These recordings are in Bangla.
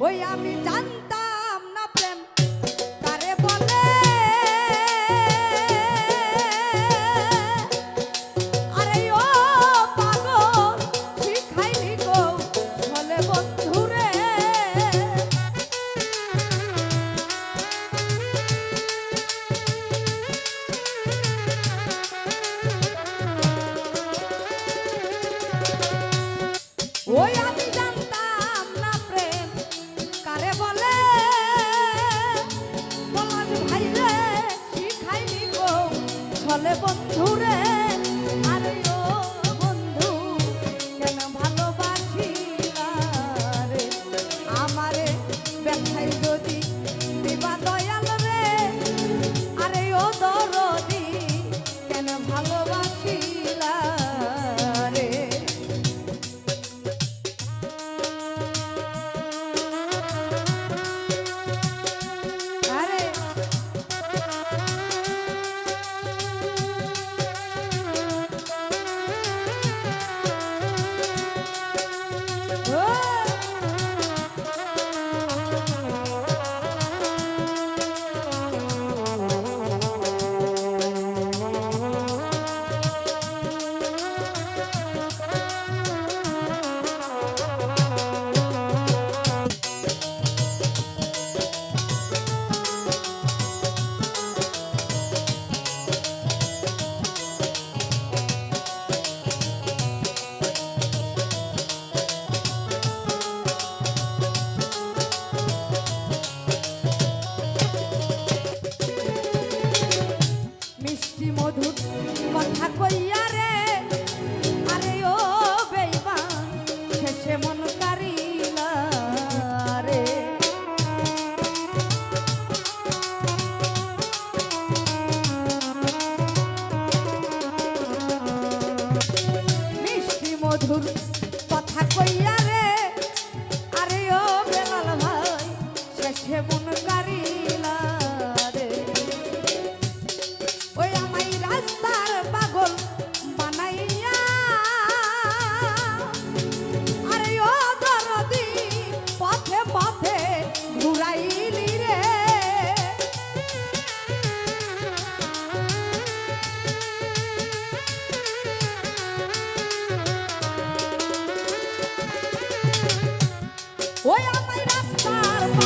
ওই আমি জানতাম কথা কইয়া রে। আরে ও বেইবান শেষে মন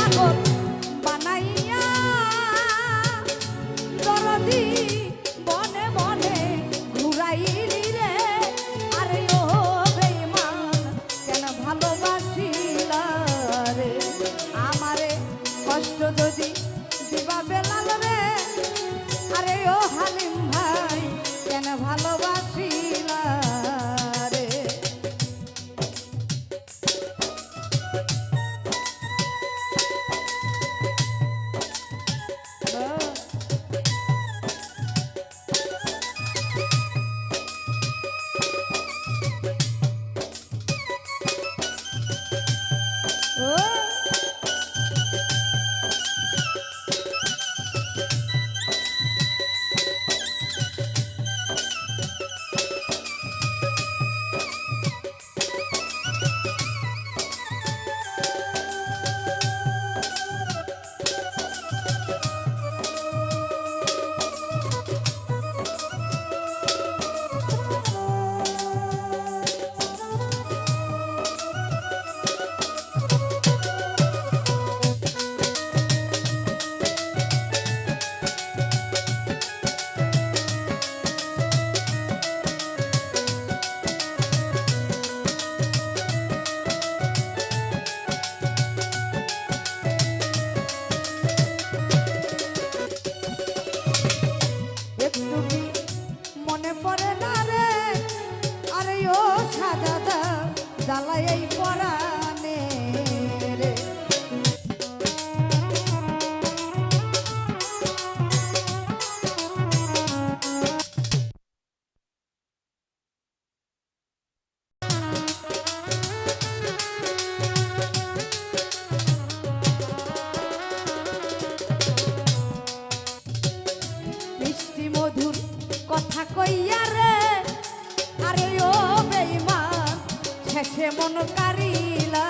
Jacob. বন্ধুর কথা কইয়া রে। আরে ও বেইমান শেষে মন কারিলা।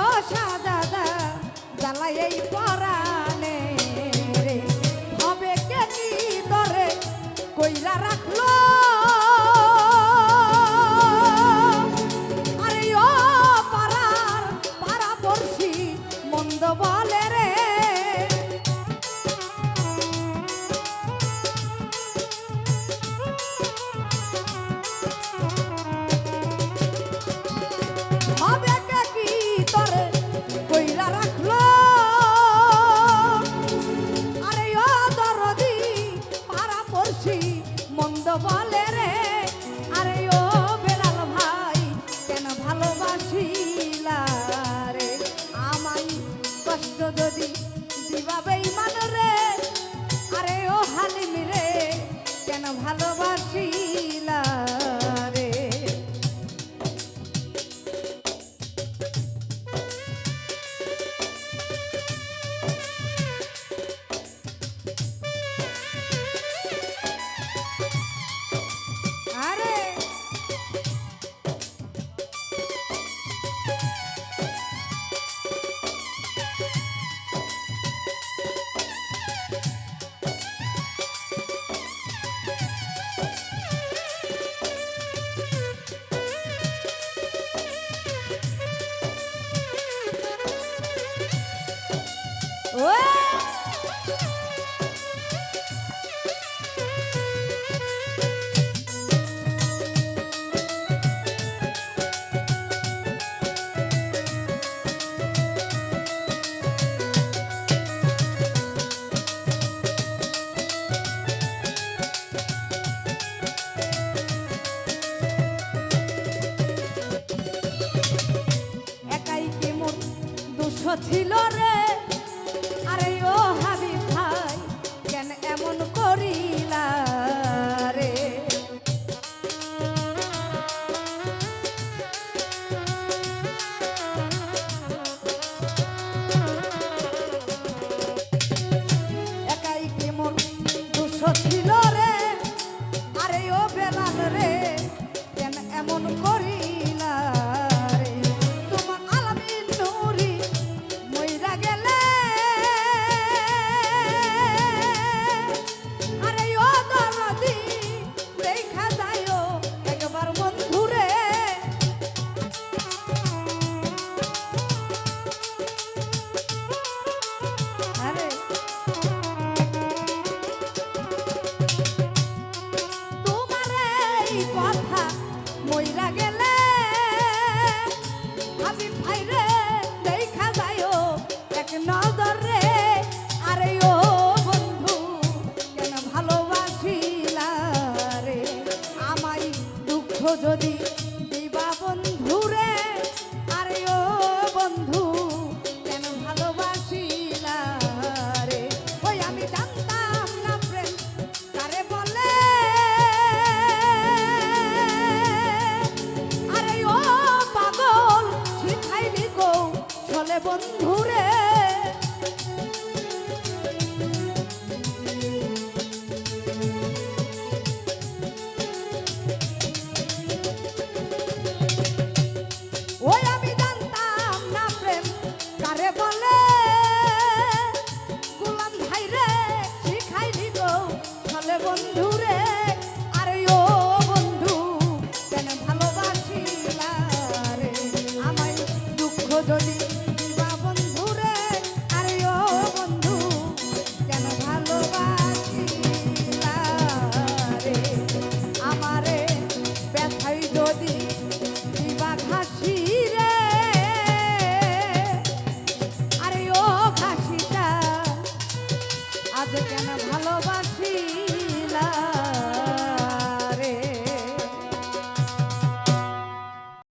রসা দাদা জ্বালাই এই পরানে রে। হবে কেনি তরে কইরা রাখল? আসিলারে আমাই কষ্ট যদি দিবাবেই মানরে আরে ও হালিম রে কেন ভালোবাসি Whoa! 嗯。